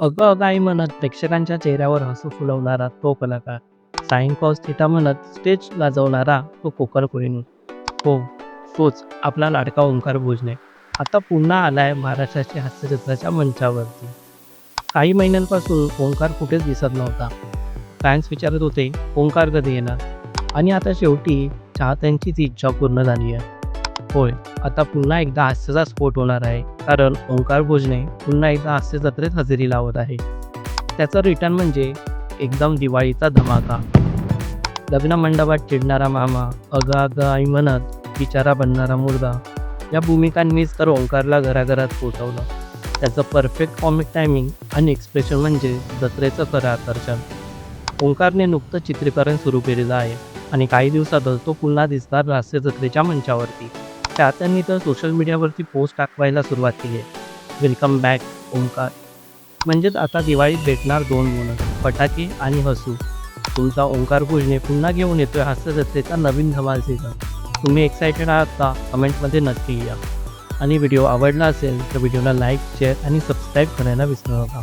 अगं अगं आई म्हणत प्रेक्षकांच्या चेहऱ्यावर हसू फुलवणारा तो कलाकार. साईन कॉस थिटा म्हणत स्टेज गाजवणारा तो कोकर कोहिनूर. हो तोच आपला लाडका ओंकार भोजने. आता पुन्हा आलाय महाराष्ट्राच्या हास्यचित्राच्या मंचावरती. काही महिन्यांपासून ओंकार कुठेच दिसत नव्हता. फॅन्स विचारत होते ओंकार कधी येणार? आणि आता शेवटी चाहत्यांची ती इच्छा पूर्ण झाली आहे. होय आता पुन्हा एकदा हास्याचा स्फोट होणार आहे कारण ओंकार भोजने पुन्हा एकदा हास्य जत्रेत हजेरी लावत आहे. त्याचं रिटर्न म्हणजे एकदम दिवाळीचा धमाका. लग्न मंडपात चिडणारा मामा अगं अगं आई म्हणत बिचारा बनणारा मुलगा या भूमिकांनीच तर ओंकारला घराघरात पोचवलं. त्याचं परफेक्ट कॉमिक टायमिंग आणि एक्सप्रेशन म्हणजे जत्रेचं खरं आकर्षण. ओंकारने नुकतं चित्रीकरण सुरू केलेलं आहे आणि काही दिवसातच तो पुन्हा दिसणार हास्य जत्रेच्या मंचावरती. चाहत्यांनी तर सोशल मीडियावरती पोस्ट टाकवायला सुरुवात केली. आहे वेलकम बॅक ओंकार म्हणजेच आता दिवाळीत भेटणार दोन बोनस फटाके आणि हसू. तुमचा ओंकार भुजने पुन्हा घेऊन येतोय हास्यजत्रेचा नवीन धमाल सीझन तुम्ही एक्सायटेड आहात का? कमेंटमध्ये नक्की या आणि व्हिडिओ आवडला असेल तर व्हिडिओला लाईक शेअर आणि सबस्क्राईब करायला विसरू नका.